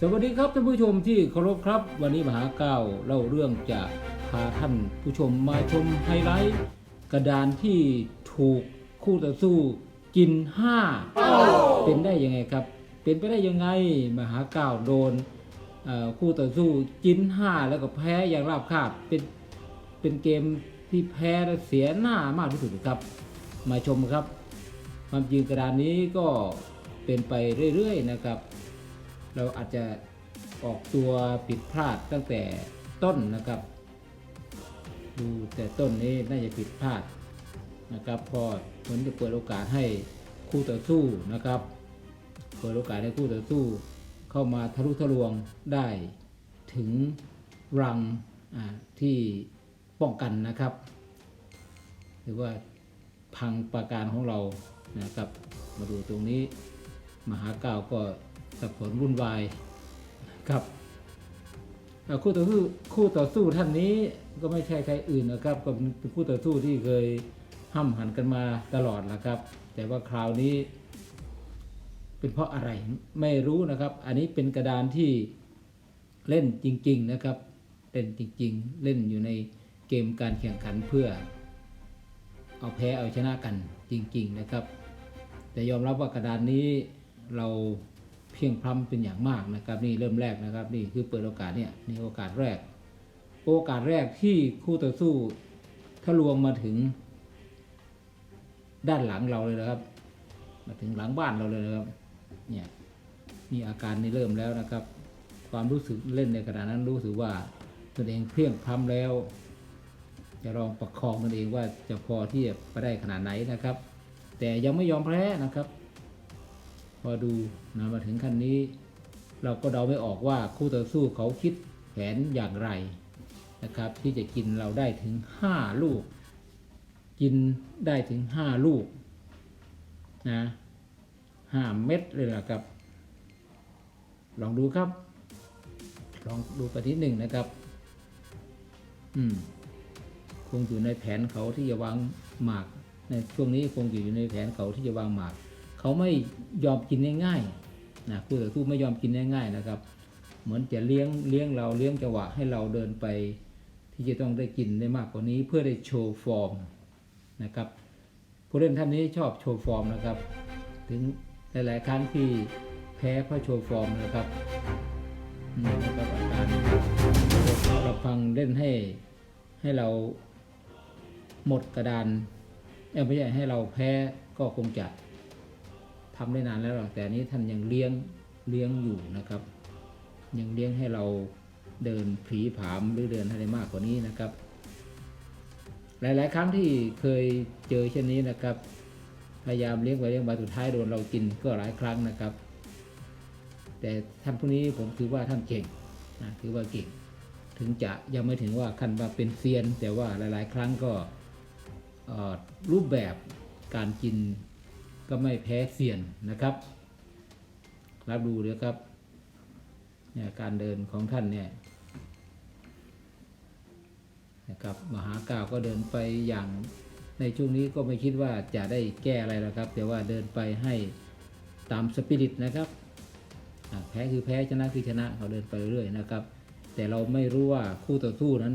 สวัสดีครับท่านผู้ชมที่เคารพครับ วันนี้มหาเก้าเล่าเรื่องจะพาท่านผู้ชมมาชมไฮไลท์กระดานที่ถูกคู่ต่อสู้กินห้าเป็นได้ยังไงครับ เป็นไปได้ยังไงมหาเก้าโดนคู่ต่อสู้กินห้าแล้วก็แพ้อย่างราบคาบเป็นเป็นเกมที่แพ้และเสียหน้ามากที่สุดครับ มาชมครับความจริงกระดานนี้ก็เป็นไปเรื่อยๆนะครับ เราอาจจะออกตัวผิดพลาดตั้งแต่ต้นนะครับ ดูแต่ต้นนี้น่าจะผิดพลาดนะครับพอผลจะเปิดโอกาสให้คู่ต่อสู้นะครับ เปิดโอกาสให้คู่ต่อสู้ เข้ามาทะลุทะลวงได้ถึงรังที่ป้องกันนะครับ หรือว่าพังประการของเรานะครับ มาดูตรงนี้มหาเก้าวก็ สับสนวุ่นวายครับคู่ต่อสู้คู่ต่อสู้ท่านนี้ก็ไม่ใช่ใครอื่นนะครับก็เป็นคู่ต่อสู้ที่เคยห้ำหันกันมาตลอดนะครับ แต่ว่าคราวนี้ เป็นเพราะอะไรไม่รู้นะครับ อันนี้เป็นกระดานที่เล่นจริง ๆนะครับเล่นจริง ๆ เล่นอยู่ในเกมการแข่งขันเพื่อ เอาแพ้เอาชนะกันจริง ๆนะครับ แต่ยอมรับว่ากระดานนี้เรา เพียงพล้ำเป็นอย่างมากนะครับ นี่เริ่มแรกนะครับนี่คือเปิดโอกาสเนี่ยนี่โอกาสแรก โอกาสแรกที่คู่ต่อสู้ทะลวงมาถึง ด้านหลังเราเลยนะครับ มาถึงหลังบ้านเราเลยนะครับ เนี่ยนี่อาการนี่เริ่มแล้วนะครับ ความรู้สึกเล่นในขณะนั้นรู้สึกว่าตนเองเพียงพล้ำแล้ว จะลองประคองตนเองว่าจะพอที่จะไปได้ขนาดไหนนะครับ แต่ยังไม่ยอมแพ้นะครับ อดูนะมาถึงขั้นนี้ เราก็เดาไม่ออกว่าคู่ต่อสู้เขาคิดแผนอย่างไรนะครับ ที่จะกินเราได้ถึงห้าลูก กินได้ถึงห้าลูกนะห้าเม็ดเลยล่ะครับ ลองดูครับ ลองดูปที่หนึ่งนะครับ อืม คงอยู่ในแผนเขาที่จะวางหมาก ในช่วงนี้คงอยู่ในแผนเขาที่จะวางหมาก เขาไม่ยอมกินง่ายๆนะคู่ต่อสู้ไม่ยอมกินง่ายๆนะครับ เหมือนจะเลี้ยงเลี้ยงเราเลี้ยงจังหวะให้เราเดินไป ที่จะต้องได้กินได้มากกว่านี้เพื่อได้โชว์ฟอร์มนะครับผู้เล่นท่านนี้ชอบโชว์ฟอร์มนะครับ ถึงหลายๆครั้งที่แพ้เพราะโชว์ฟอร์มนะครับนี่นะครับอาการเราฟังเล่นให้ให้เราหมดกระดานเอ้ยไม่ใช่ให้เราแพ้ก็คงจะ ทำได้นานแล้วหรอกแต่นี้ท่านยังเลี้ยงเลี้ยงอยู่นะครับ ยังเลี้ยงให้เราเดินผีผามหรือเดินอะไรมากกว่านี้นะครับ หลาย ๆ ครั้งที่เคยเจอเช่นนี้นะครับ พยายามเลี้ยงไปเลี้ยงมาสุดท้ายโดนเรากินก็หลายครั้งนะครับ แต่ท่านผู้นี้ผมถือว่าท่านเก่งนะถือว่าเก่ง ถึงจะยังไม่ถึงว่าขั้นว่าเป็นเซียน แต่ว่าหลาย ๆ ครั้งก็รูปแบบการกิน ก็ไม่แพ้เซียนนะครับ รับดูเลยครับเนี่ยการเดินของท่านเนี่ยนะครับมหาก้าวก็เดินไปอย่างในช่วงนี้ก็ไม่คิดว่าจะได้แก้อะไรแล้วครับ แต่ว่าเดินไปให้ตามสปิริตนะครับแพ้คือแพ้ชนะคือชนะเขาเดินไปเรื่อยๆนะครับ แต่เราไม่รู้ว่าคู่ต่อสู้นั้น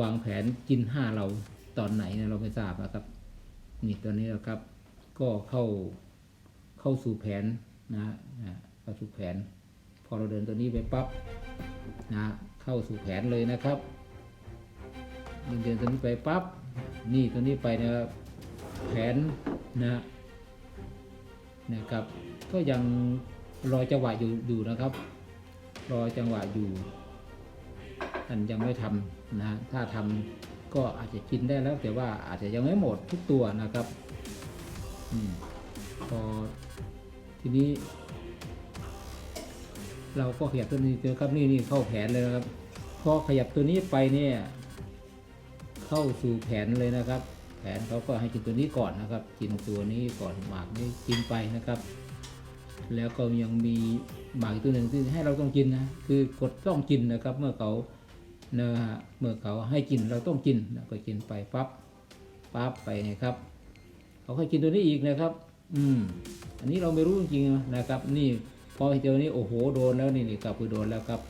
วางแผนกินห้าเราตอนไหนนะเราไม่ทราบนะครับนี่ตอนนี้นะครับ ก็เข้าเข้าสู่แผนนะฮะนะเข้าสู่แผน พอเราเดินตัวนี้ไปปั๊บนะเข้าสู่แผนเลยนะครับเดินเดินตัวนี้ไปปั๊บนี่ตัวนี้ไปนะครับแผนนะนะครับก็ยังรอจังหวะอยู่อยู่นะครับ รอจังหวะอยู่ท่านยังไม่ทำนะถ้าทำก็อาจจะกินได้แล้วแต่ว่าอาจจะยังไม่หมดทุกตัวนะครับ พอทีนี้ เราก็ขยับตัวนี้เจอครับนี่นี่เข้าแผนเลยนะครับ พอขยับตัวนี้ไปเนี่ย เข้าสู่แผนเลยนะครับ แผนเขาก็ให้กินตัวนี้ก่อนนะครับ กินตัวนี้ก่อนหมากนี้กินไปนะครับ แล้วก็ยังมีหมากอีกตัวหนึ่งที่ให้เราต้องกินนะคือกดต้องกินนะครับ เมื่อเขานะฮะเมื่อเขาให้กินเราต้องกินแล้วก็กินไปปั๊บปั๊บไปนะครับ เขาให้กินตัวนี้อีกนะครับ อืม อันนี้เราไม่รู้จริงๆนะครับ นี่พอเจอนี้โอ้โหโดนแล้วนี่นี่ครับคือโดนแล้วครับ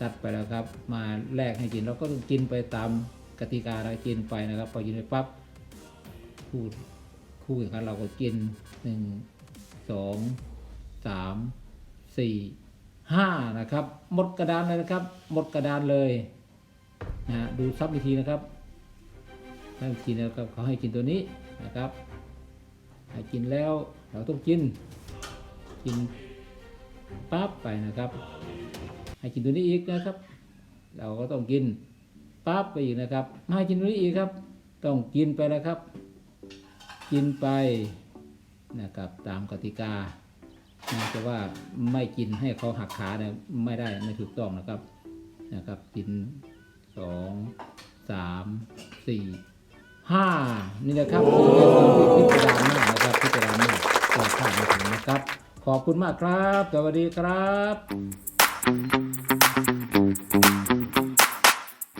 ตัดไปแล้วครับ มาแลกให้กินเราก็ต้องกินไปตามกติกาเรากินไปนะครับ พอกินไปปั๊บคู่คู่แข่งขันเราก็กินหนึ่งสองสามสี่ห้านะครับ หมดกระดานเลยนะครับ หมดกระดานเลยนะฮะดูซับอีกทีนะครับซับอีกทีนะครับเขาให้กินตัวนี้ นะครับให้กินแล้วเราต้องกิน กินปั๊บไปนะครับ ให้กินตัวนี้อีกนะครับ เราก็ต้องกินปั๊บไปอีกนะครับมาให้กินตัวนี้อีกครับ ต้องกินไปแล้วครับ กินไปนะครับตามกติกานะแต่ว่าไม่กินให้เขาหักขาเนี่ยไม่ได้ไม่ถูกต้องนะครับนะครับ กินสองสามสี่ ห้านี่นะครับคือเป็นความพิจารณานะครับพิจารณาปลอดภัยมาถึงนะครับ ขอบคุณมากครับ สวัสดีครับ